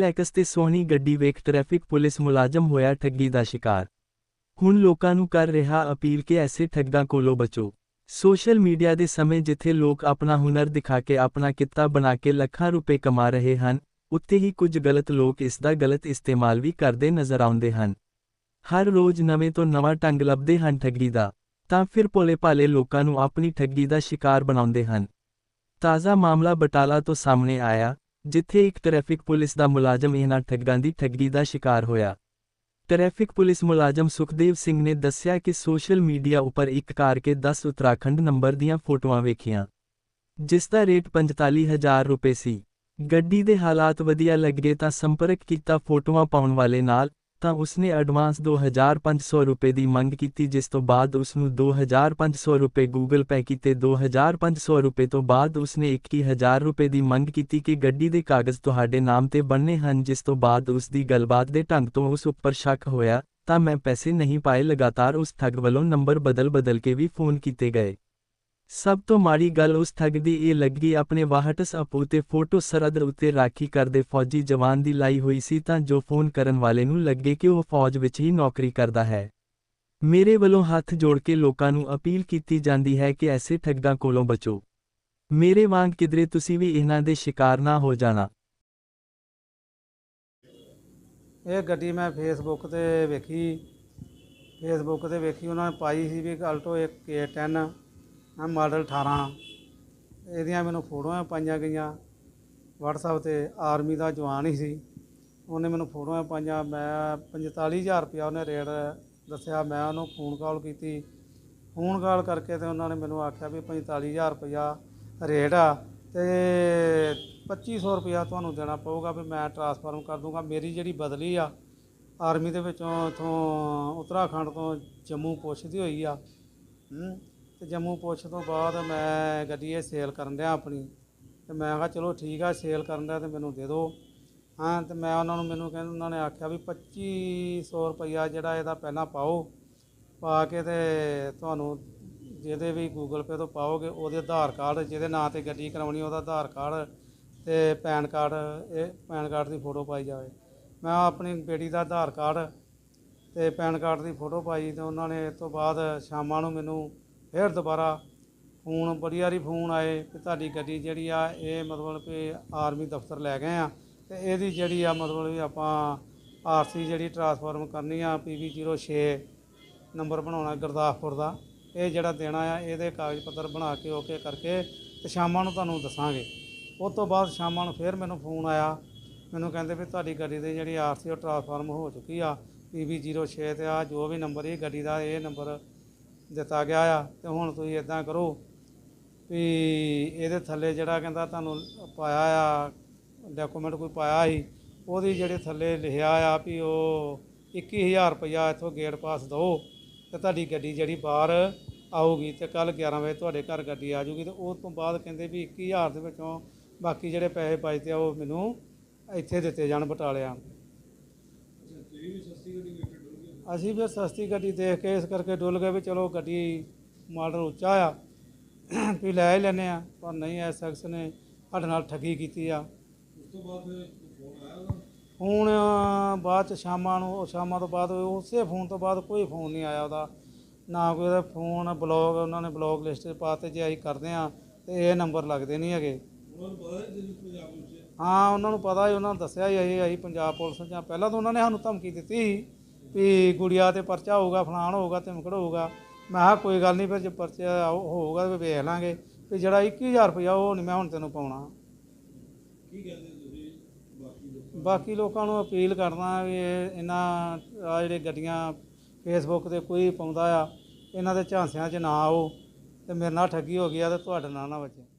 XL ਤੇ ਸੋਹਣੀ ਗੱਡੀ ਵੇਖ ਟ੍ਰੈਫਿਕ ਪੁਲਿਸ ਮੁਲਾਜ਼ਮ ਹੋਇਆ ਠੱਗੀ ਦਾ ਸ਼ਿਕਾਰ। ਹੁਣ ਲੋਕਾਂ ਨੂੰ ਕਰ ਰਿਹਾ ਅਪੀਲ ਕਿ ਐਸੇ ਠੱਗਾਂ ਕੋਲੋਂ ਬਚੋ। ਸੋਸ਼ਲ ਮੀਡੀਆ ਦੇ ਸਮੇਂ ਜਿੱਥੇ ਲੋਕ ਆਪਣਾ ਹੁਨਰ ਦਿਖਾ ਕੇ ਆਪਣਾ ਕਿੱਤਾ ਬਣਾ ਕੇ ਲੱਖਾਂ ਰੁਪਏ ਕਮਾ ਰਹੇ ਹਨ, ਉੱਥੇ ਹੀ ਕੁਝ ਗਲਤ ਲੋਕ ਇਸ ਦਾ ਗਲਤ ਇਸਤੇਮਾਲ ਵੀ ਕਰਦੇ ਨਜ਼ਰ ਆਉਂਦੇ ਹਨ। ਹਰ ਰੋਜ਼ ਨਵੇਂ ਤੋਂ ਨਵਾਂ ਢੰਗ ਲੱਭਦੇ ਹਨ ਠੱਗੀ ਦਾ, ਤਾਂ ਫਿਰ ਭੋਲੇ ਭਾਲੇ ਲੋਕਾਂ ਨੂੰ ਆਪਣੀ ਠੱਗੀ ਦਾ ਸ਼ਿਕਾਰ ਬਣਾਉਂਦੇ ਹਨ। ਤਾਜ਼ਾ ਮਾਮਲਾ ਬਟਾਲਾ ਤੋਂ ਸਾਹਮਣੇ ਆਇਆ ਜਿੱਥੇ ਇੱਕ ਟ੍ਰੈਫਿਕ ਪੁਲਿਸ ਦਾ ਮੁਲਾਜ਼ਮ ਇਹਨਾਂ ਠੱਗਾਂ ਦੀ ਠੱਗੀ ਦਾ ਸ਼ਿਕਾਰ ਹੋਇਆ। ਟ੍ਰੈਫਿਕ ਪੁਲਿਸ ਮੁਲਾਜ਼ਮ ਸੁਖਦੇਵ ਸਿੰਘ ਨੇ ਦੱਸਿਆ ਕਿ ਸੋਸ਼ਲ ਮੀਡੀਆ ਉੱਪਰ ਇੱਕ ਕਾਰ ਕੇ 10 ਉਤਰਾਖੰਡ ਨੰਬਰ ਦੀਆਂ ਫੋਟੋਆਂ ਵੇਖੀਆਂ, ਜਿਸ ਦਾ ਰੇਟ 45000 ਰੁਪਏ ਸੀ। ਗੱਡੀ ਦੇ ਹਾਲਾਤ ਵਧੀਆ ਲੱਗੇ ਤਾਂ ਸੰਪਰਕ ਕੀਤਾ ਫੋਟੋਆਂ ਪਾਉਣ ਵਾਲੇ ਨਾਲ ਤਾਂ ਉਸਨੇ ਐਡਵਾਂਸ 2500 ਰੁਪਏ ਦੀ ਮੰਗ ਕੀਤੀ, ਜਿਸ ਤੋਂ ਬਾਅਦ ਉਸ ਨੂੰ 2500 ਰੁਪਏ ਗੂਗਲ ਪੇ ਕੀਤੇ। 2500 ਰੁਪਏ ਤੋਂ ਬਾਅਦ ਉਸਨੇ 21000 ਰੁਪਏ ਦੀ ਮੰਗ ਕੀਤੀ ਕਿ ਗੱਡੀ ਦੇ ਕਾਗਜ਼ ਤੁਹਾਡੇ ਨਾਮ ਤੇ ਬਣਨੇ ਹਨ, ਜਿਸ ਤੋਂ ਬਾਅਦ ਉਸ ਦੀ ਗੱਲਬਾਤ ਦੇ ਢੰਗ ਤੋਂ ਉਸ ਉੱਪਰ ਸ਼ੱਕ ਹੋਇਆ, ਤਾਂ ਮੈਂ ਪੈਸੇ ਨਹੀਂ ਪਾਏ। ਲਗਾਤਾਰ ਉਸ ਠੱਗ ਵੱਲੋਂ ਨੰਬਰ ਬਦਲ-ਬਦਲ ਕੇ ਵੀ ਫੋਨ ਕੀਤੇ ਗਏ। ਸਭ ਤੋਂ ਮਾੜੀ ਗੱਲ ਉਸ ਠੱਗ ਦੀ ਇਹ ਲੱਗੀ, ਆਪਣੇ ਵਾਹਟਸ ਆਪੂ ਉਤੇ ਫੋਟੋ ਸਰਹੱਦ ਉੱਤੇ ਰਾਖੀ ਕਰਦੇ ਫੌਜੀ ਜਵਾਨ ਦੀ ਲਾਈ ਹੋਈ ਸੀ ਤਾਂ ਜੋ ਫੋਨ ਕਰਨ ਵਾਲੇ ਨੂੰ ਲੱਗੇ ਕਿ ਉਹ ਫੌਜ ਵਿੱਚ ਹੀ ਨੌਕਰੀ ਕਰਦਾ ਹੈ। ਮੇਰੇ ਵੱਲੋਂ ਹੱਥ ਜੋੜ ਕੇ ਲੋਕਾਂ ਨੂੰ ਅਪੀਲ ਕੀਤੀ ਜਾਂਦੀ ਹੈ ਕਿ ਐਸੇ ਠੱਗਾਂ ਕੋਲੋਂ ਬਚੋ। ਮੇਰੇ ਵਾਂਗ ਕਿਧਰੇ ਤੁਸੀਂ ਵੀ ਇਹਨਾਂ ਦੇ ਸ਼ਿਕਾਰ ਨਾ ਹੋ ਜਾਣਾ। ਇਹ ਗੱਡੀ ਮੈਂ ਫੇਸਬੁੱਕ ਤੇ ਵੇਖੀ। ਫੇਸਬੁੱਕ ਤੇ ਵੇਖੀ, ਉਹਨਾਂ ਨੇ ਪਾਈ ਸੀ ਵੀ ਅਲਟੋ ਇੱਕ K10 ਆ ਮਾਡਲ 18 ਇਹਦੀਆਂ ਮੈਨੂੰ ਫੋਟੋਆਂ ਪਾਈਆਂ ਗਈਆਂ। WhatsApp ਤੇ ਆਰਮੀ ਦਾ ਜਵਾਨ ਹੀ ਸੀ। ਉਹਨੇ ਮੈਨੂੰ ਫੋਟੋਆਂ ਪਾਈਆਂ। ਮੈਂ 45000 ਰੁਪਇਆ ਉਹਨੇ ਰੇਟ ਦੱਸਿਆ। ਮੈਂ ਉਹਨੂੰ ਫੋਨ ਕਾਲ ਕੀਤੀ। ਫੋਨ ਕਾਲ ਕਰਕੇ ਤੇ ਉਹਨਾਂ ਨੇ ਮੈਨੂੰ ਆਖਿਆ ਵੀ 45000 ਰੁਪਇਆ ਰੇਟ ਆ ਤੇ 2500 ਰੁਪਇਆ ਤੁਹਾਨੂੰ ਦੇਣਾ ਪਊਗਾ ਵੀ ਮੈਂ ਟਰਾਂਸਫਰਮ ਕਰ ਦੂੰਗਾ। ਮੇਰੀ ਜਿਹੜੀ ਬਦਲੀ ਆ ਆਰਮੀ ਦੇ ਵਿੱਚੋਂ ਇਥੋਂ ਉੱਤਰਾਖੰਡ ਤੋਂ ਜੰਮੂ ਪੁੱਛਦੀ ਹੋਈ ਆ। ਤੇ ਜੰਮੂ ਪੁੱਛ ਤੋਂ ਬਾਅਦ ਮੈਂ ਗੱਡੀ ਇਹ ਸੇਲ ਕਰਨ ਦਿਆਂ ਆਪਣੀ। ਤੇ ਮੈਂ ਕਿਹਾ, ਚਲੋ ਠੀਕ ਆ, ਸੇਲ ਕਰਨ ਡਿਆ ਤੇ ਮੈਨੂੰ ਦੇ ਦਿਓ ਹਾਂ, ਤੇ ਮੈਂ ਉਹਨਾਂ ਨੂੰ ਮੈਨੂੰ ਕਹਿੰਦੇ, ਉਹਨਾਂ ਨੇ ਆਖਿਆ ਵੀ 2500 ਰੁਪਇਆ ਜਿਹੜਾ ਇਹਦਾ ਪਹਿਲਾਂ ਪਾਓ, ਪਾ ਕੇ ਤੇ ਤੁਹਾਨੂੰ ਜਿਹਦੇ ਵੀ ਗੂਗਲ ਪੇ ਤੋਂ ਪਾਓਗੇ, ਉਹਦੇ ਆਧਾਰ ਕਾਰਡ, ਜਿਹਦੇ ਨਾਂ ਤੇ ਗੱਡੀ ਕਰਾਉਣੀ, ਉਹਦਾ ਆਧਾਰ ਕਾਰਡ ਤੇ ਪੈਨ ਕਾਰਡ, ਇਹ ਪੈਨ ਕਾਰਡ ਦੀ ਫੋਟੋ ਪਾਈ ਜਾਵੇ। ਮੈਂ ਆਪਣੀ ਬੇਟੀ ਦਾ ਆਧਾਰ ਕਾਰਡ ਤੇ ਪੈਨ ਕਾਰਡ ਦੀ ਫੋਟੋ ਪਾਈ ਤੇ ਉਹਨਾਂ ਨੇ ਇਸ ਤੋਂ ਬਾਅਦ ਸ਼ਾਮਾਂ ਨੂੰ ਮੈਨੂੰ ਫਿਰ ਦੁਬਾਰਾ ਫੋਨ, ਬੜੀ ਵਾਰੀ ਫੋਨ ਆਏ ਕਿ ਤੁਹਾਡੀ ਗੱਡੀ ਜਿਹੜੀ ਆ, ਇਹ ਮਤਲਬ ਕਿ ਆਰਮੀ ਦਫ਼ਤਰ ਲੈ ਗਏ ਆ ਤੇ ਇਹਦੀ ਜਿਹੜੀ ਆ ਮਤਲਬ ਵੀ ਆਪਾਂ ਆਰਸੀ ਜਿਹੜੀ ਟਰਾਂਸਫਾਰਮ ਕਰਨੀ ਆ ਪੀਵੀ 06 ਨੰਬਰ ਬਣਾਉਣਾ ਗੁਰਦਾਸਪੁਰ ਦਾ, ਇਹ ਜਿਹੜਾ ਦੇਣਾ ਆ, ਇਹਦੇ ਕਾਗਜ਼ ਪੱਤਰ ਬਣਾ ਕੇ ਓਕੇ ਕਰਕੇ ਤੇ ਸ਼ਾਮਾਂ ਨੂੰ ਤੁਹਾਨੂੰ ਦੱਸਾਂਗੇ। ਉਸ ਤੋਂ ਬਾਅਦ ਸ਼ਾਮਾਂ ਨੂੰ ਫਿਰ ਮੈਨੂੰ ਫੋਨ ਆਇਆ, ਮੈਨੂੰ ਕਹਿੰਦੇ ਵੀ ਤੁਹਾਡੀ ਗੱਡੀ ਦੀ ਜਿਹੜੀ ਆਰਸੀ ਉਹ ਟਰਾਂਸਫਾਰਮ ਹੋ ਚੁੱਕੀ ਆ ਪੀਵੀ 06 ਤੇ ਆ, ਜੋ ਵੀ ਨੰਬਰ, ਇਹ ਗੱਡੀ ਦਾ ਇਹ ਨੰਬਰ ਦਿੱਤਾ ਗਿਆ ਆ ਤੇ ਹੁਣ ਤੁਸੀਂ ਇਦਾਂ ਕਰੋ ਵੀ ਇਹਦੇ ਥੱਲੇ ਜਿਹੜਾ ਕਹਿੰਦਾ ਤੁਹਾਨੂੰ ਪਾਇਆ ਆ ਡਾਕੂਮੈਂਟ ਕੋਈ ਪਾਇਆ ਸੀ, ਉਹਦੀ ਜਿਹੜੇ ਥੱਲੇ ਲਿਖਿਆ ਆ ਵੀ ਉਹ 21000 ਰੁਪਇਆ ਇੱਥੋਂ ਗੇਟ ਪਾਸ ਦਿਓ ਤੇ ਤੁਹਾਡੀ ਗੱਡੀ ਜਿਹੜੀ ਬਾਹਰ ਆਊਗੀ ਤੇ ਕੱਲ 11 ਵਜੇ ਤੁਹਾਡੇ ਘਰ ਗੱਡੀ ਆ ਜਾਊਗੀ ਤੇ ਉਸ ਤੋਂ ਬਾਅਦ ਕਹਿੰਦੇ ਵੀ 21000 ਦੇ ਵਿੱਚੋਂ ਬਾਕੀ ਜਿਹੜੇ ਪੈਸੇ ਬਚਦੇ ਆ ਉਹ ਮੈਨੂੰ ਇੱਥੇ ਦਿੱਤੇ ਜਾਣ ਬਟਾਲਿਆਂ ਅਸੀਂ ਵੀ ਸਸਤੀ ਗੱਡੀ ਦੇਖ ਕੇ ਇਸ ਕਰਕੇ ਡੁੱਲ ਗਏ ਵੀ ਚਲੋ ਗੱਡੀ ਮਾਡਲ ਉੱਚਾ ਆ। ਵੀ ਲੈ ਹੀ ਲੈਨੇ ਆ ਪਰ ਨਹੀਂ ਐ ਸ਼ਖਸ ਨੇ ਸਾਡੇ ਨਾਲ ਠੱਗੀ ਕੀਤੀ ਆ। ਉਸ ਤੋਂ ਬਾਅਦ ਫੋਨ ਬਾਅਦ ਚ ਸ਼ਾਮਾਂ ਨੂੰ ਉਹ ਸ਼ਾਮਾਂ ਤੋਂ ਬਾਅਦ ਉਸੇ ਫੋਨ ਤੋਂ ਬਾਅਦ ਕੋਈ ਫੋਨ ਨਹੀਂ ਆਇਆ ਉਹਦਾ। ਨਾ ਕੋਈ ਉਹਦਾ ਫੋਨ, ਬਲੌਗ, ਉਹਨਾਂ ਨੇ ਬਲੌਗ ਲਿਸਟ 'ਚ ਪਾਤੇ, ਜੇ ਅਸੀਂ ਕਰਦੇ ਆ ਤੇ ਇਹ ਨੰਬਰ ਲੱਗਦੇ ਨਹੀਂ ਹੈਗੇ। ਹਾਂ, ਉਹਨਾਂ ਨੂੰ ਪਤਾ ਹੀ, ਉਹਨਾਂ ਨੂੰ ਦੱਸਿਆ ਹੀ, ਅਸੀਂ ਅਸੀਂ ਪੰਜਾਬ ਪੁਲਿਸ ਜਾਂ ਪਹਿਲਾਂ ਤਾਂ ਉਹਨਾਂ ਨੇ ਸਾਨੂੰ ਧਮਕੀ ਦਿੱਤੀ ਸੀ। ਵੀ ਗੁੜੀਆ ਤੇ ਪਰਚਾ ਹੋਊਗਾ ਫਲਾਣ ਹੋਊਗਾ ਧਮਕੜ ਹੋਊਗਾ। ਮੈਂ ਕਿਹਾ ਕੋਈ ਗੱਲ ਨਹੀਂ ਫਿਰ ਜੇ ਪਰਚਾ ਆਊ- ਹੋਊਗਾ ਤੇ ਵੇਖ ਲਾਂਗੇ। ਵੀ ਜਿਹੜਾ 21000 ਰੁਪਇਆ ਉਹ ਨਹੀਂ ਮੈਂ ਹੁਣ ਤੈਨੂੰ ਪਾਉਣਾ। ਬਾਕੀ ਲੋਕਾਂ ਨੂੰ? ਅਪੀਲ ਕਰਦਾ ਵੀ ਇਹ ਇਹਨਾਂ ਆ ਜਿਹੜੇ ਗੱਡੀਆਂ ਫੇਸਬੁੱਕ ਤੇ ਕੋਈ ਪਾਉਂਦਾ ਆ ਇਹਨਾਂ ਦੇ ਝਾਂਸਿਆਂ 'ਚ ਨਾ ਆਓ ਤੇ ਮੇਰੇ ਨਾਲ ਠੱਗੀ ਹੋ ਗਈ ਆ ਤੇ ਤੁਹਾਡੇ ਨਾਲ ਨਾ ਵੱਜੇ।